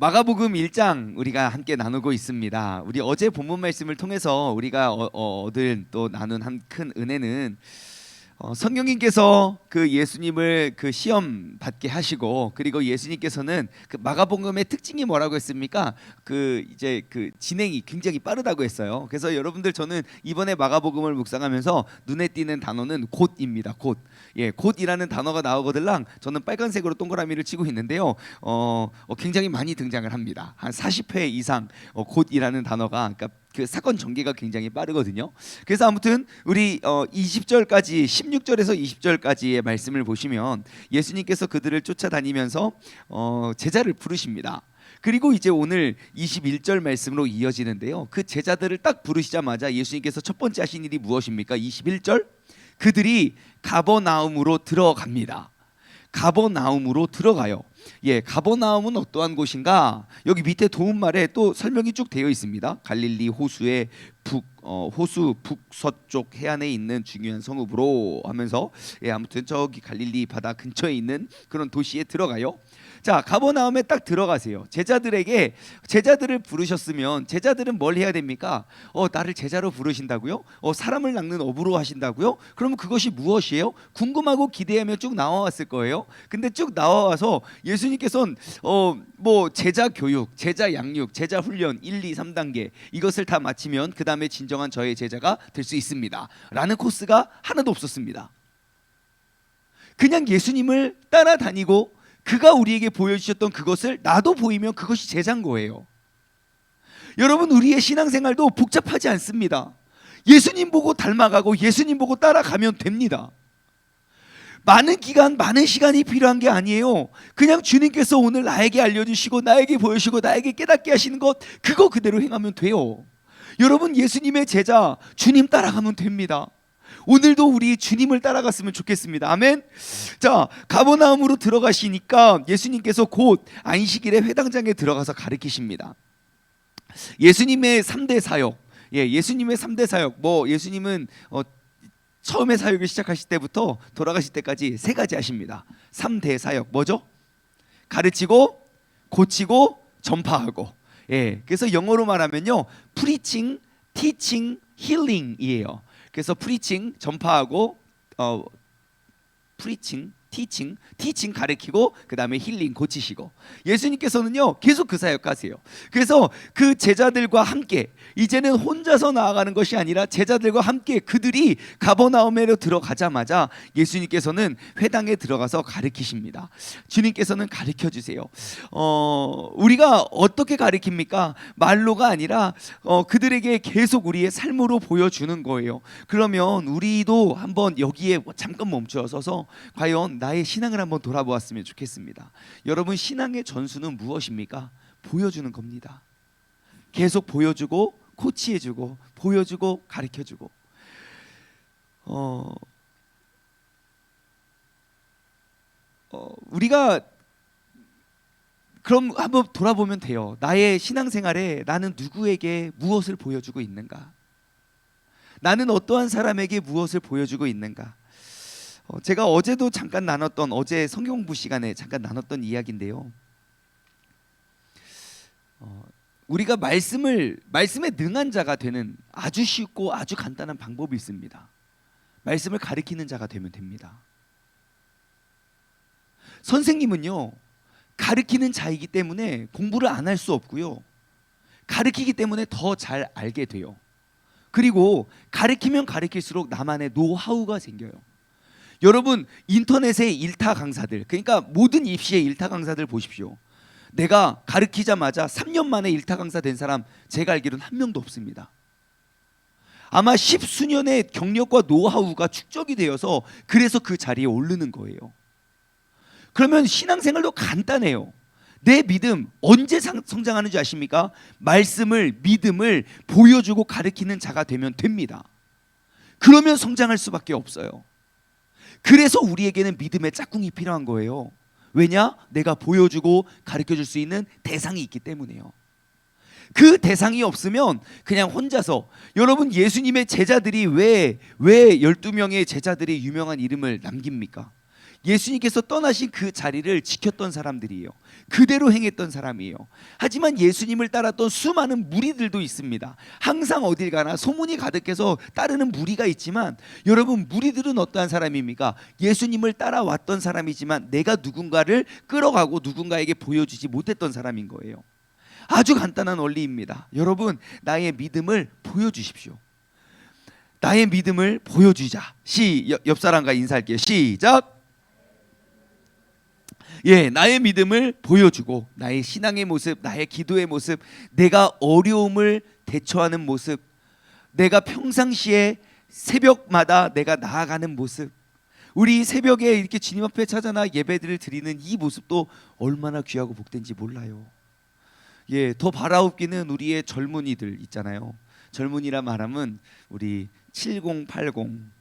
마가복음 1장 우리가 함께 나누고 있습니다. 우리 어제 본문 말씀을 통해서 우리가 어, 어, 얻은 또 나눈 한 큰 은혜는 어, 성령님께서 그 예수님을 그 시험 받게 하시고 그리고 예수님께서는 그 마가복음의 특징이 뭐라고 했습니까? 그 이제 그 진행이 굉장히 빠르다고 했어요. 그래서 여러분들 저는 이번에 마가복음을 묵상하면서 눈에 띄는 단어는 곧입니다. 곧. 예, 곧이라는 단어가 나오거들랑 저는 빨간색으로 동그라미를 치고 있는데요. 어, 어, 굉장히 많이 등장을 합니다. 한 40회 이상 어, 곧이라는 단어가 그러니까 그 사건 전개가 굉장히 빠르거든요. 그래서 아무튼 우리 어 20절까지 16절에서 20절까지의 말씀을 보시면 예수님께서 그들을 쫓아다니면서 어 제자를 부르십니다. 그리고 이제 오늘 21절 말씀으로 이어지는데요. 그 제자들을 딱 부르시자마자 예수님께서 첫 번째 하신 일이 무엇입니까? 21절 그들이 가버나움으로 들어갑니다. 가버나움으로 들어가요. 예, 가버나움은 어떠한 곳인가? 여기 밑에 도움말에 또 설명이 쭉 되어 있습니다. 갈릴리 호수의 북 어, 호수 북서쪽 해안에 있는 중요한 성읍으로 하면서 예, 아무튼 저기 갈릴리 바다 근처에 있는 그런 도시에 들어가요. 자, 가버나움에 딱 들어가세요. 제자들에게 제자들을 부르셨으면 제자들은 뭘 해야 됩니까? 어, 나를 제자로 부르신다고요? 어, 사람을 낚는 어부로 하신다고요? 그러면 그것이 무엇이에요? 궁금하고 기대하며 쭉 나와왔을 거예요. 근데 쭉 나와와서 예수님께서는 어, 뭐 제자 교육, 제자 양육, 제자 훈련 1, 2, 3단계 이것을 다 마치면 그 다음에 진정한 저의 제자가 될 수 있습니다. 라는 코스가 하나도 없었습니다. 그냥 예수님을 따라다니고 그가 우리에게 보여주셨던 그것을 나도 보이면 그것이 제자인 거예요. 여러분 우리의 신앙생활도 복잡하지 않습니다. 예수님 보고 닮아가고 예수님 보고 따라가면 됩니다. 많은 기간, 많은 시간이 필요한 게 아니에요. 그냥 주님께서 오늘 나에게 알려주시고 나에게 보여주시고 나에게 깨닫게 하시는 것 그거 그대로 행하면 돼요. 여러분 예수님의 제자 주님 따라가면 됩니다. 오늘도 우리 주님을 따라갔으면 좋겠습니다. 아멘. 자, 가버나움으로 들어가시니까 예수님께서 곧 안식일에 회당장에 들어가서 가르치십니다. 예수님의 3대 사역. 예, 예수님의 3대 사역. 뭐 예수님은 어, 처음에 사역을 시작하실 때부터 돌아가실 때까지 세 가지 하십니다. 3대 사역. 뭐죠? 가르치고 고치고 전파하고. 예. 그래서 영어로 말하면요. 프리칭, 티칭, 힐링이에요. 그래서 프리칭 전파하고 어 프리칭 티칭 티칭 가르치고 그다음에 힐링 고치시고 예수님께서는요 계속 그 사역하세요. 그래서 그 제자들과 함께 이제는 혼자서 나아가는 것이 아니라 제자들과 함께 그들이 가버나움에로 들어가자마자 예수님께서는 회당에 들어가서 가르치십니다. 주님께서는 가르쳐 주세요. 어 우리가 어떻게 가르칩니까? 말로가 아니라 어 그들에게 계속 우리의 삶으로 보여주는 거예요. 그러면 우리도 한번 여기에 잠깐 멈춰 서서 과연 나의 신앙을 한번 돌아보았으면 좋겠습니다. 여러분 신앙의 전수는 무엇입니까? 보여주는 겁니다. 계속 보여주고 코치해주고 보여주고 가르쳐주고 어, 어 우리가 그럼 한번 돌아보면 돼요. 나의 신앙생활에 나는 누구에게 무엇을 보여주고 있는가? 나는 어떠한 사람에게 무엇을 보여주고 있는가? 어, 제가 어제도 잠깐 나눴던 어제 성경부 시간에 잠깐 나눴던 이야기인데요. 어, 우리가 말씀을 말씀에 능한 자가 되는 아주 쉽고 아주 간단한 방법이 있습니다. 말씀을 가리키는 자가 되면 됩니다. 선생님은요 가르키는 자이기 때문에 공부를 안 할 수 없고요. 가르키기 때문에 더 잘 알게 돼요. 그리고 가르키면 가르킬수록 나만의 노하우가 생겨요. 여러분 인터넷의 일타 강사들 그러니까 모든 입시의 일타 강사들 보십시오. 내가 가르키자마자 3년 만에 일타 강사 된 사람 제가 알기로는 한 명도 없습니다. 아마 십수년의 경력과 노하우가 축적이 되어서 그래서 그 자리에 오르는 거예요. 그러면 신앙생활도 간단해요. 내 믿음 언제 상, 성장하는지 아십니까? 말씀을 믿음을 보여주고 가르치는 자가 되면 됩니다. 그러면 성장할 수밖에 없어요. 그래서 우리에게는 믿음의 짝꿍이 필요한 거예요. 왜냐? 내가 보여주고 가르쳐 줄 수 있는 대상이 있기 때문에요. 그 대상이 없으면 그냥 혼자서 여러분 예수님의 제자들이 왜 왜 12명의 제자들이 유명한 이름을 남깁니까? 예수님께서 떠나신 그 자리를 지켰던 사람들이에요. 그대로 행했던 사람이에요. 하지만 예수님을 따랐던 수많은 무리들도 있습니다. 항상 어딜 가나 소문이 가득해서 따르는 무리가 있지만 여러분 무리들은 어떠한 사람입니까? 예수님을 따라왔던 사람이지만 내가 누군가를 끌어가고 누군가에게 보여주지 못했던 사람인 거예요. 아주 간단한 원리입니다. 여러분 나의 믿음을 보여주십시오. 나의 믿음을 보여주자. 시 옆- 옆 사람과 인사할게요. 시작. 예, 나의 믿음을 보여주고 나의 신앙의 모습, 나의 기도의 모습, 내가 어려움을 대처하는 모습, 내가 평상시에 새벽마다 내가 나아가는 모습, 우리 새벽에 이렇게 주님 앞에 찾아나 예배들을 드리는 이 모습도 얼마나 귀하고 복된지 몰라요. 예, 더 바라옵기는 우리의 젊은이들 있잖아요. 젊은이라 말하면 우리 7080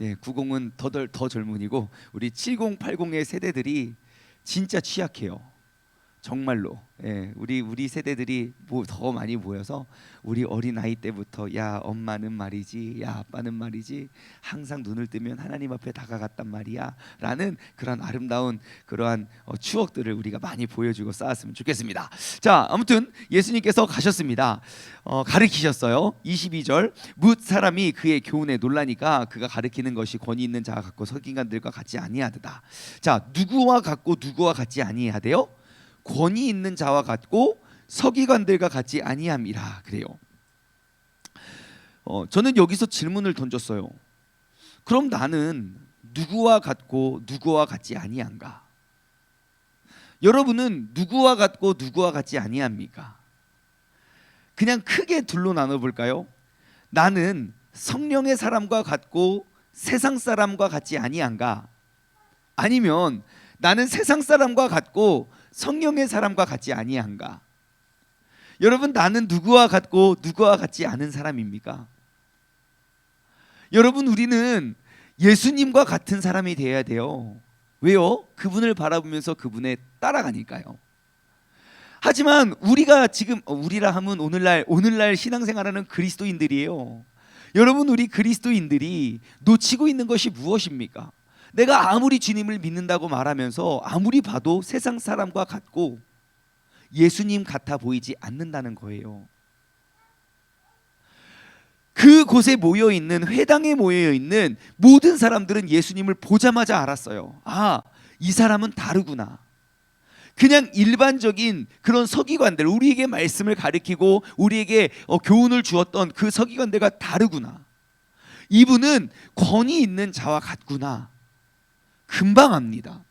네, 90은 더, 덜- 더 젊은이고 우리 7080의 세대들이 진짜 취약해요. 정말로. 예, 우리 우리 세대들이 뭐 더 많이 모여서 우리 어린 아이 때부터 야 엄마는 말이지, 야 아빠는 말이지 항상 눈을 뜨면 하나님 앞에 다가갔단 말이야라는 그런 아름다운 그러한 어, 추억들을 우리가 많이 보여주고 쌓았으면 좋겠습니다. 자, 아무튼 예수님께서 가셨습니다. 어, 가르치셨어요. 22절 뭇 사람이 그의 교훈에 놀라니까 그가 가르치는 것이 권위 있는 자가 같고 서기관들과 같지 아니하다. 자, 누구와 같고 누구와 같지 아니하대요? 권위 있는 자와 같고 서기관들과 같지 아니함이라 그래요. 어, 저는 여기서 질문을 던졌어요. 그럼 나는 누구와 같고 누구와 같지 아니한가? 여러분은 누구와 같고 누구와 같지 아니합니까? 그냥 크게 둘로 나눠 볼까요? 나는 성령의 사람과 같고 세상 사람과 같지 아니한가? 아니면 나는 세상 사람과 같고 성령의 사람과 같지 아니한가? 여러분 나는 누구와 같고 누구와 같지 않은 사람입니까? 여러분 우리는 예수님과 같은 사람이 되어야 돼요. 왜요? 그분을 바라보면서 그분에 따라가니까요. 하지만 우리가 지금 어, 우리라 하면 오늘날 오늘날 신앙생활하는 그리스도인들이에요. 여러분 우리 그리스도인들이 놓치고 있는 것이 무엇입니까? 내가 아무리 주님을 믿는다고 말하면서 아무리 봐도 세상 사람과 같고 예수님 같아 보이지 않는다는 거예요. 그 곳에 모여 있는 회당에 모여 있는 모든 사람들은 예수님을 보자마자 알았어요. 아, 이 사람은 다르구나. 그냥 일반적인 그런 서기관들 우리에게 말씀을 가르치고 우리에게 어, 교훈을 주었던 그 서기관들과 다르구나. 이분은 권위 있는 자와 같구나. 금방 압니다.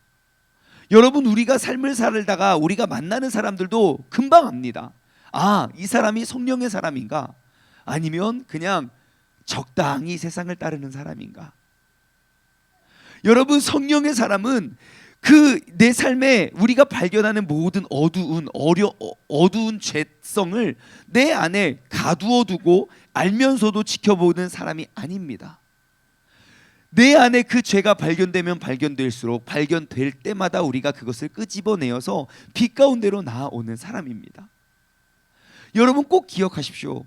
여러분 우리가 삶을 살다가 우리가 만나는 사람들도 금방 압니다. 아, 이 사람이 성령의 사람인가? 아니면 그냥 적당히 세상을 따르는 사람인가? 여러분 성령의 사람은 그 내 삶에 우리가 발견하는 모든 어두운 어려 어- 어두운 죄성을 내 안에 가두어 두고 알면서도 지켜보는 사람이 아닙니다. 내 안에 그 죄가 발견되면 발견될수록 발견될 때마다 우리가 그것을 끄집어내어서 빛 가운데로 나아오는 사람입니다. 여러분 꼭 기억하십시오.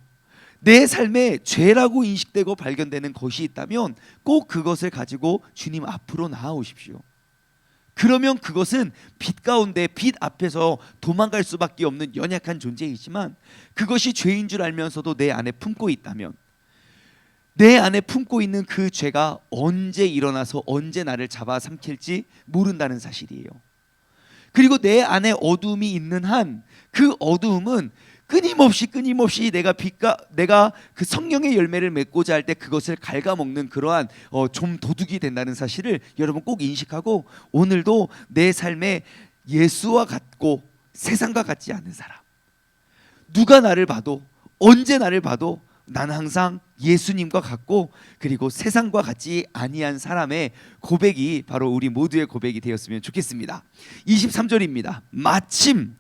내 삶에 죄라고 인식되고 발견되는 것이 있다면 꼭 그것을 가지고 주님 앞으로 나아오십시오. 그러면 그것은 빛 가운데 빛 앞에서 도망갈 수밖에 없는 연약한 존재이지만 그것이 죄인 줄 알면서도 내 안에 품고 있다면 내 안에 품고 있는 그 죄가 언제 일어나서 언제 나를 잡아 삼킬지 모른다는 사실이에요. 그리고 내 안에 어두움이 있는 한 그 어두움은 끊임없이 끊임없이 내가 빛과 내가 그 성령의 열매를 맺고자 할 때 그것을 갉아먹는 그러한 어, 좀 도둑이 된다는 사실을 여러분 꼭 인식하고 오늘도 내 삶에 예수와 같고 세상과 같지 않은 사람 누가 나를 봐도 언제 나를 봐도 나는 항상 예수님과 같고 그리고 세상과 같지 아니한 사람의 고백이 바로 우리 모두의 고백이 되었으면 좋겠습니다. 23절입니다. 마침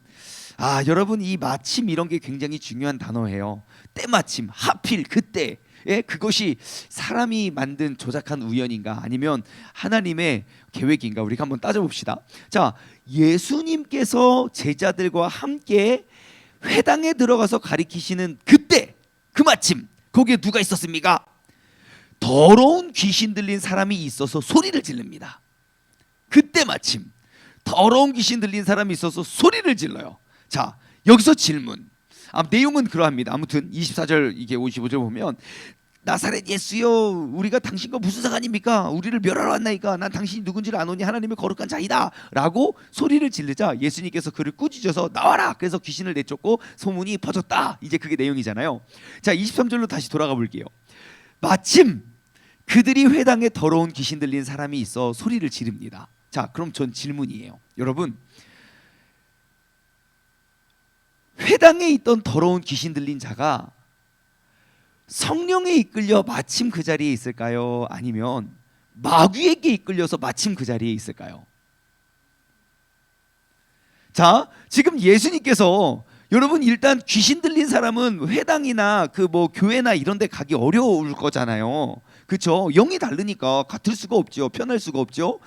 아 여러분 이 마침 이런 게 굉장히 중요한 단어예요. 때마침 하필 그때 예, 그것이 사람이 만든 조작한 우연인가 아니면 하나님의 계획인가 우리가 한번 따져봅시다. 자 예수님께서 제자들과 함께 회당에 들어가서 가리키시는 그때 그 마침 거기에 누가 있었습니까? 더러운 귀신 들린 사람이 있어서 소리를 지릅니다. 그때 마침 더러운 귀신 들린 사람이 있어서 소리를 질러요. 자, 여기서 질문. 아, 내용은 그러합니다. 아무튼 24절 이게 55절 보면 나사렛 예수여 우리가 당신과 무슨 상관입니까? 우리를 멸하러 왔나이까? 난 당신이 누군지를 아노니 하나님의 거룩한 자이다 라고 소리를 지르자 예수님께서 그를 꾸짖어서 나와라. 그래서 귀신을 내쫓고 소문이 퍼졌다. 이제 그게 내용이잖아요. 자, 23절로 다시 돌아가 볼게요. 마침 그들이 회당에 더러운 귀신 들린 사람이 있어 소리를 지릅니다. 자, 그럼 전 질문이에요. 여러분, 회당에 있던 더러운 귀신 들린 자가 성령에 이끌려 마침 그 자리에 있을까요? 아니면 마귀에게 이끌려서 마침 그 자리에 있을까요? 자, 지금 예수님께서 여러분 일단 귀신 들린 사람은 회당이나 그 뭐 교회나 이런 데 가기 어려울 거잖아요. 그렇죠? 영이 다르니까 같을 수가 없죠. 편할 수가 없죠.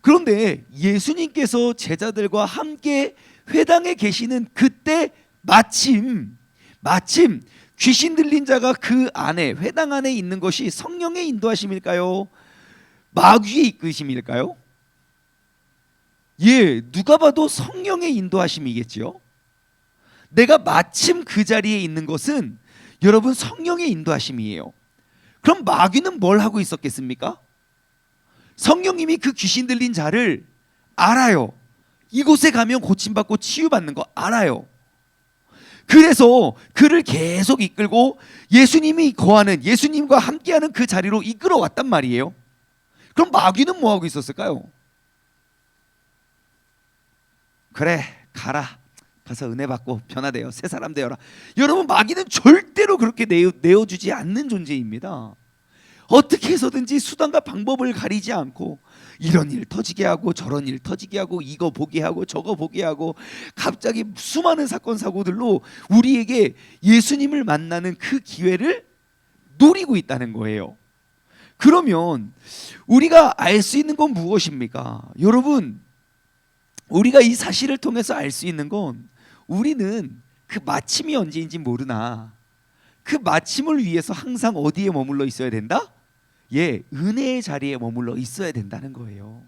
그런데 예수님께서 제자들과 함께 회당에 계시는 그때 마침 마침 귀신 들린 자가 그 안에 회당 안에 있는 것이 성령의 인도하심일까요? 마귀의 이끄심일까요? 예, 누가 봐도 성령의 인도하심이겠지요. 내가 마침 그 자리에 있는 것은 여러분 성령의 인도하심이에요. 그럼 마귀는 뭘 하고 있었겠습니까? 성령님이 그 귀신 들린 자를 알아요. 이곳에 가면 고침받고 치유받는 거 알아요. 그래서 그를 계속 이끌고 예수님이 거하는 예수님과 함께하는 그 자리로 이끌어 왔단 말이에요. 그럼 마귀는 뭐 하고 있었을까요? 그래 가라 가서 은혜 받고 변화되어 새 사람 되어라. 여러분 마귀는 절대로 그렇게 내어, 내어주지 않는 존재입니다. 어떻게 해서든지 수단과 방법을 가리지 않고 이런 일 터지게 하고 저런 일 터지게 하고 이거 보게 하고 저거 보게 하고 갑자기 수많은 사건 사고들로 우리에게 예수님을 만나는 그 기회를 노리고 있다는 거예요. 그러면 우리가 알 수 있는 건 무엇입니까? 여러분, 우리가 이 사실을 통해서 알 수 있는 건 우리는 그 마침이 언제인지 모르나 그 마침을 위해서 항상 어디에 머물러 있어야 된다? 예, 은혜의 자리에 머물러 있어야 된다는 거예요.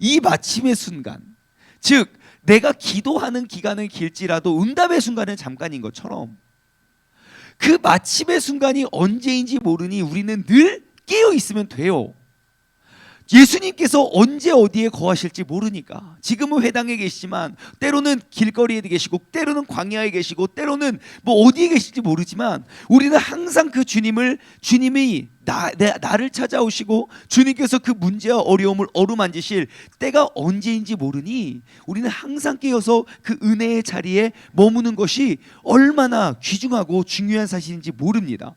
이 마침의 순간, 즉 내가 기도하는 기간은 길지라도 응답의 순간은 잠깐인 것처럼 그 마침의 순간이 언제인지 모르니 우리는 늘 깨어 있으면 돼요. 예수님께서 언제 어디에 거하실지 모르니까 지금은 회당에 계시지만 때로는 길거리에 계시고 때로는 광야에 계시고 때로는 뭐 어디에 계실지 모르지만 우리는 항상 그 주님을 주님이 나, 내, 나를 찾아오시고 주님께서 그 문제와 어려움을 어루만지실 때가 언제인지 모르니 우리는 항상 깨어서 그 은혜의 자리에 머무는 것이 얼마나 귀중하고 중요한 사실인지 모릅니다.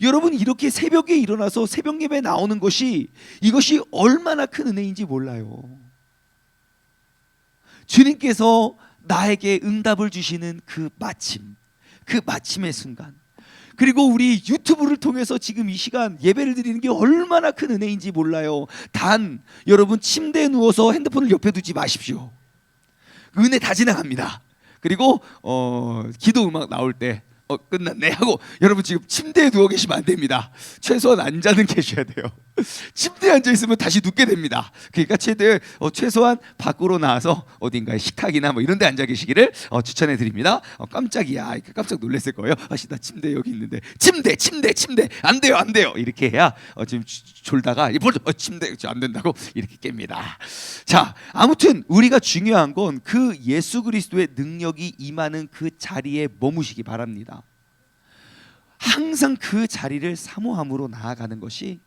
여러분 이렇게 새벽에 일어나서 새벽 예배 나오는 것이 이것이 얼마나 큰 은혜인지 몰라요. 주님께서 나에게 응답을 주시는 그 마침, 그 마침의 순간. 그리고 우리 유튜브를 통해서 지금 이 시간 예배를 드리는 게 얼마나 큰 은혜인지 몰라요. 단 여러분 침대에 누워서 핸드폰을 옆에 두지 마십시오. 은혜 다 지나갑니다. 그리고 어, 기도 음악 나올 때 어, 끝났네 하고 여러분 지금 침대에 누워 계시면 안 됩니다. 최소한 앉아는 계셔야 돼요. 침대에 앉아 있으면 다시 눕게 됩니다. 그러니까 최대 어, 최소한 밖으로 나와서 어딘가에 식탁이나 뭐 이런 데 앉아 계시기를 어, 추천해 드립니다. 어, 깜짝이야. 깜짝 놀랐을 거예요. 아씨 나 침대 여기 있는데 침대 침대 침대 안 돼요 안 돼요 이렇게 해야 어, 지금 주- 졸다가 이 벌써 어, 침대 저안 된다고 이렇게 깹니다. 자 아무튼 우리가 중요한 건 그 예수 그리스도의 능력이 임하는 그 자리에 머무시기 바랍니다. 항상 그 자리를 사모함으로 나아가는 것이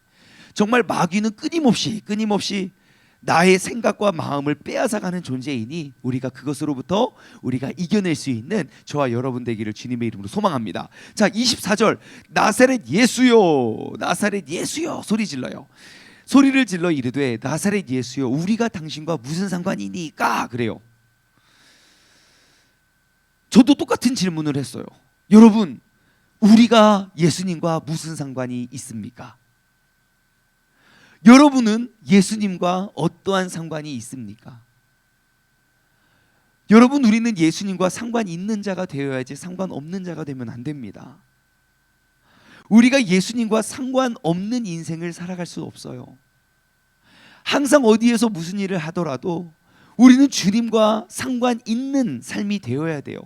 정말 마귀는 끊임없이 끊임없이 나의 생각과 마음을 빼앗아가는 존재이니 우리가 그것으로부터 우리가 이겨낼 수 있는 저와 여러분 되기를 주님의 이름으로 소망합니다. 자, 24절 나사렛 예수요 나사렛 예수요 소리 질러요. 소리를 질러 이르되 나사렛 예수요 우리가 당신과 무슨 상관이니까 그래요. 저도 똑같은 질문을 했어요. 여러분 우리가 예수님과 무슨 상관이 있습니까? 여러분은 예수님과 어떠한 상관이 있습니까? 여러분 우리는 예수님과 상관 있는 자가 되어야지 상관 없는 자가 되면 안 됩니다. 우리가 예수님과 상관 없는 인생을 살아갈 수 없어요. 항상 어디에서 무슨 일을 하더라도 우리는 주님과 상관 있는 삶이 되어야 돼요.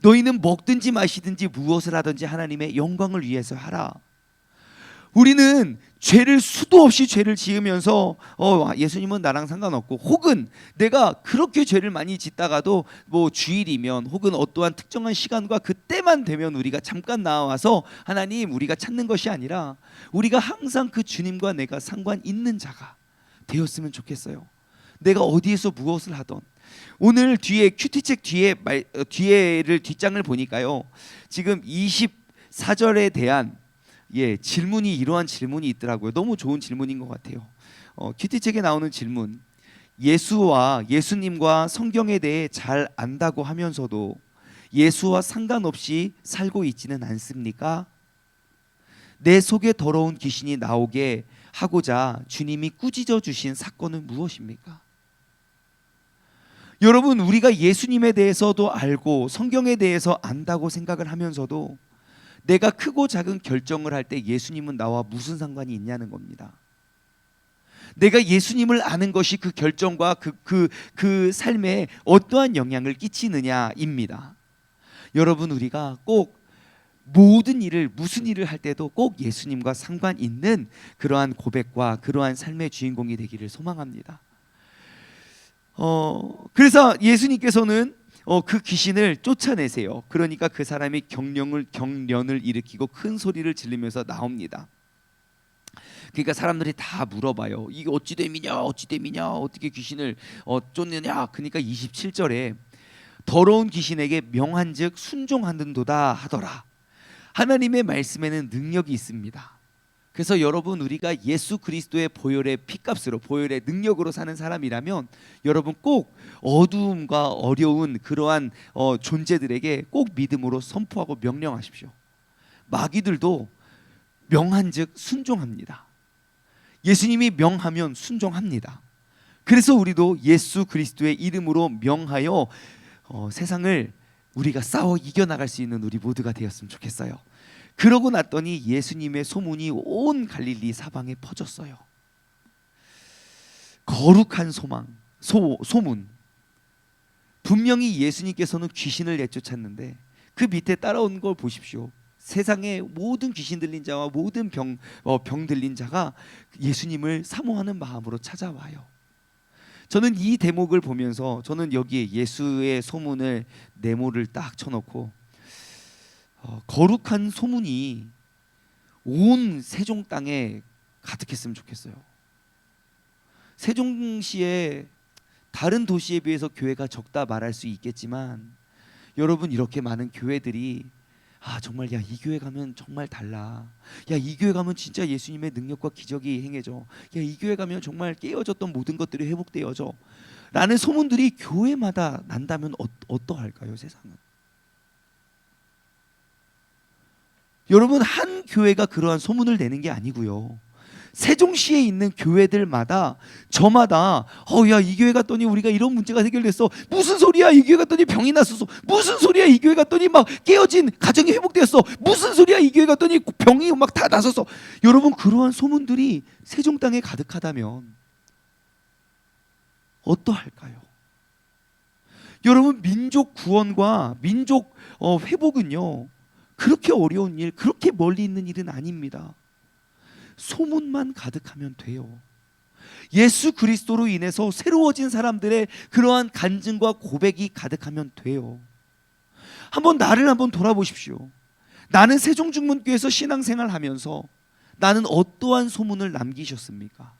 너희는 먹든지 마시든지 무엇을 하든지 하나님의 영광을 위해서 하라. 우리는 죄를 수도 없이 죄를 지으면서 어 예수님은 나랑 상관없고 혹은 내가 그렇게 죄를 많이 짓다가도 뭐 주일이면 혹은 어떠한 특정한 시간과 그때만 되면 우리가 잠깐 나와서 하나님 우리가 찾는 것이 아니라 우리가 항상 그 주님과 내가 상관 있는 자가 되었으면 좋겠어요. 내가 어디에서 무엇을 하던 오늘 뒤에 큐티책 뒤에 말 어, 뒤에를 뒷장을 보니까요. 지금 24절에 대한 예 질문이 이러한 질문이 있더라고요. 너무 좋은 질문인 것 같아요. 어, 큐티책에 나오는 질문. 예수와 예수님과 성경에 대해 잘 안다고 하면서도 예수와 상관없이 살고 있지는 않습니까? 내 속에 더러운 귀신이 나오게 하고자 주님이 꾸짖어 주신 사건은 무엇입니까? 여러분 우리가 예수님에 대해서도 알고 성경에 대해서 안다고 생각을 하면서도 내가 크고 작은 결정을 할 때 예수님은 나와 무슨 상관이 있냐는 겁니다. 내가 예수님을 아는 것이 그 결정과 그, 그, 그 삶에 어떠한 영향을 끼치느냐입니다. 여러분, 우리가 꼭 모든 일을, 무슨 일을 할 때도 꼭 예수님과 상관 있는 그러한 고백과 그러한 삶의 주인공이 되기를 소망합니다. 어, 그래서 예수님께서는 어, 그 귀신을 쫓아내세요. 그러니까 그 사람이 경련을 경련을 일으키고 큰 소리를 지르면서 나옵니다. 그러니까 사람들이 다 물어봐요. 이게 어찌 됨이냐, 어찌 됨이냐, 어떻게 귀신을 어, 쫓느냐. 그러니까 27절에 더러운 귀신에게 명한즉 순종하는도다 하더라. 하나님의 말씀에는 능력이 있습니다. 그래서 여러분 우리가 예수 그리스도의 보혈의 피값으로 보혈의 능력으로 사는 사람이라면 여러분 꼭 어두움과 어려운 그러한 어, 존재들에게 꼭 믿음으로 선포하고 명령하십시오. 마귀들도 명한즉 순종합니다. 예수님이 명하면 순종합니다. 그래서 우리도 예수 그리스도의 이름으로 명하여 어, 세상을 우리가 싸워 이겨 나갈 수 있는 우리 모두가 되었으면 좋겠어요. 그러고 났더니 예수님의 소문이 온 갈릴리 사방에 퍼졌어요. 거룩한 소망, 소, 소문. 분명히 예수님께서는 귀신을 내쫓았는데 그 밑에 따라온 걸 보십시오. 세상의 모든 귀신 들린 자와 모든 병, 어, 병 들린 자가 예수님을 사모하는 마음으로 찾아와요. 저는 이 대목을 보면서 저는 여기에 예수의 소문을 네모를 딱 쳐놓고 어, 거룩한 소문이 온 세종 땅에 가득했으면 좋겠어요. 세종시에 다른 도시에 비해서 교회가 적다 말할 수 있겠지만 여러분 이렇게 많은 교회들이 아 정말 야 이 교회 가면 정말 달라. 야 이 교회 가면 진짜 예수님의 능력과 기적이 행해져. 야 이 교회 가면 정말 깨어졌던 모든 것들이 회복되어져. 라는 소문들이 교회마다 난다면 어, 어떠할까요 세상은? 여러분 한 교회가 그러한 소문을 내는 게 아니고요. 세종시에 있는 교회들마다 저마다 어 야 이 교회 갔더니 우리가 이런 문제가 해결됐어. 무슨 소리야? 이 교회 갔더니 병이 났었어. 무슨 소리야? 이 교회 갔더니 막 깨어진 가정이 회복되었어. 무슨 소리야? 이 교회 갔더니 병이 막 다 나섰어. 여러분 그러한 소문들이 세종 땅에 가득하다면 어떠할까요? 여러분 민족 구원과 민족 어, 회복은요 그렇게 어려운 일, 그렇게 멀리 있는 일은 아닙니다. 소문만 가득하면 돼요. 예수 그리스도로 인해서 새로워진 사람들의 그러한 간증과 고백이 가득하면 돼요. 한번 나를 한번 돌아보십시오. 나는 세종중문교에서 신앙생활 하면서 나는 어떠한 소문을 남기셨습니까?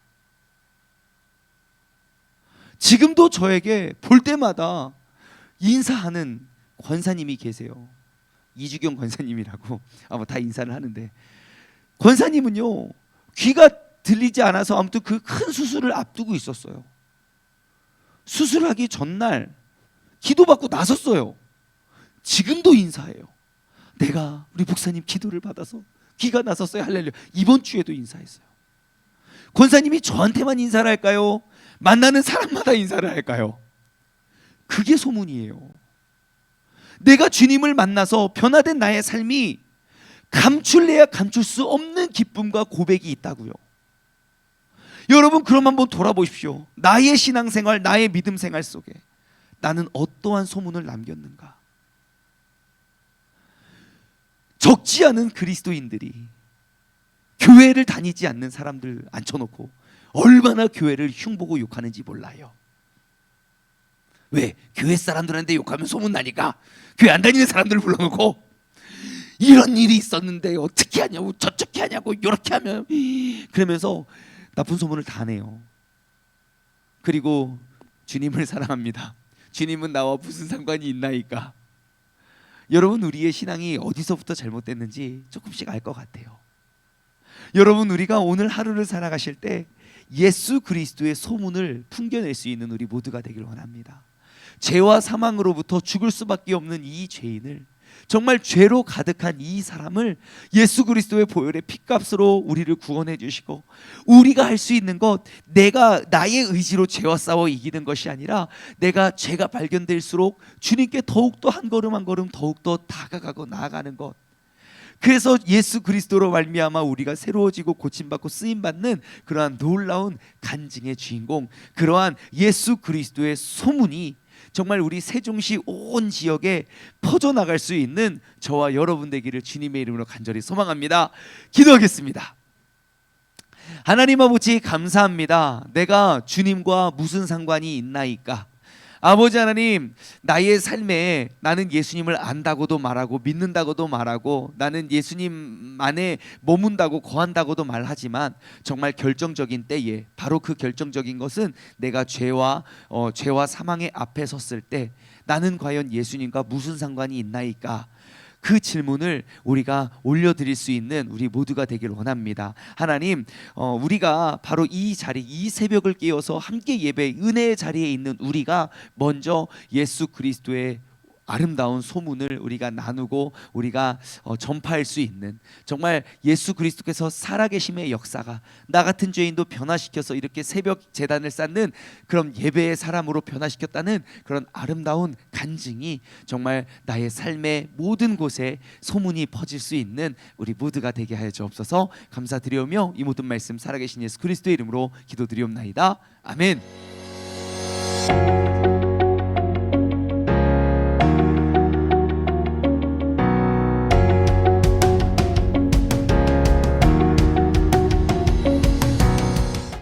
지금도 저에게 볼 때마다 인사하는 권사님이 계세요. 이주경 권사님이라고 아마 다 인사를 하는데 권사님은요 귀가 들리지 않아서 아무튼 그 큰 수술을 앞두고 있었어요. 수술하기 전날 기도받고 나섰어요. 지금도 인사해요. 내가 우리 목사님 기도를 받아서 귀가 나섰어요. 할렐루야. 이번 주에도 인사했어요. 권사님이 저한테만 인사를 할까요? 만나는 사람마다 인사를 할까요? 그게 소문이에요. 내가 주님을 만나서 변화된 나의 삶이 감출래야 감출 수 없는 기쁨과 고백이 있다고요. 여러분 그럼 한번 돌아보십시오. 나의 신앙생활, 나의 믿음 생활 속에 나는 어떠한 소문을 남겼는가? 적지 않은 그리스도인들이 교회를 다니지 않는 사람들 앉혀놓고 얼마나 교회를 흉보고 욕하는지 몰라요. 왜? 교회 사람들한테 욕하면 소문 나니까 교회 안 다니는 사람들을 불러놓고 이런 일이 있었는데 어떻게 하냐고 저렇게 하냐고 이렇게 하면 그러면서 나쁜 소문을 다 내요. 그리고 주님을 사랑합니다. 주님은 나와 무슨 상관이 있나이까? 여러분 우리의 신앙이 어디서부터 잘못됐는지 조금씩 알 것 같아요. 여러분 우리가 오늘 하루를 살아가실 때 예수 그리스도의 소문을 풍겨낼 수 있는 우리 모두가 되길 원합니다. 죄와 사망으로부터 죽을 수밖에 없는 이 죄인을 정말 죄로 가득한 이 사람을 예수 그리스도의 보혈의 피값으로 우리를 구원해 주시고 우리가 할 수 있는 것 내가 나의 의지로 죄와 싸워 이기는 것이 아니라 내가 죄가 발견될수록 주님께 더욱더 한 걸음 한 걸음 더욱더 다가가고 나아가는 것. 그래서 예수 그리스도로 말미암아 우리가 새로워지고 고침받고 쓰임 받는 그러한 놀라운 간증의 주인공 그러한 예수 그리스도의 소문이 정말 우리 세종시 온 지역에 퍼져 나갈 수 있는 저와 여러분 되기를 주님의 이름으로 간절히 소망합니다. 기도하겠습니다. 하나님 아버지 감사합니다. 내가 주님과 무슨 상관이 있나이까? 아버지 하나님, 나의 삶에 나는 예수님을 안다고도 말하고 믿는다고도 말하고 나는 예수님 안에 머문다고 거한다고도 말하지만 정말 결정적인 때에 바로 그 결정적인 것은 내가 죄와 어, 죄와 사망의 앞에 섰을 때 나는 과연 예수님과 무슨 상관이 있나이까? 그 질문을 우리가 올려드릴 수 있는 우리 모두가 되길 원합니다. 하나님, 어, 우리가 바로 이 자리, 이 새벽을 깨어서 함께 예배 은혜의 자리에 있는 우리가 먼저 예수 그리스도의 아름다운 소문을 우리가 나누고 우리가 어, 전파할 수 있는 정말 예수 그리스도께서 살아계심의 역사가 나 같은 죄인도 변화시켜서 이렇게 새벽 재단을 쌓는 그런 예배의 사람으로 변화시켰다는 그런 아름다운 간증이 정말 나의 삶의 모든 곳에 소문이 퍼질 수 있는 우리 모두가 되게 하여 주옵소서 감사드리오며 이 모든 말씀 살아계신 예수 그리스도의 이름으로 기도드리옵나이다 아멘.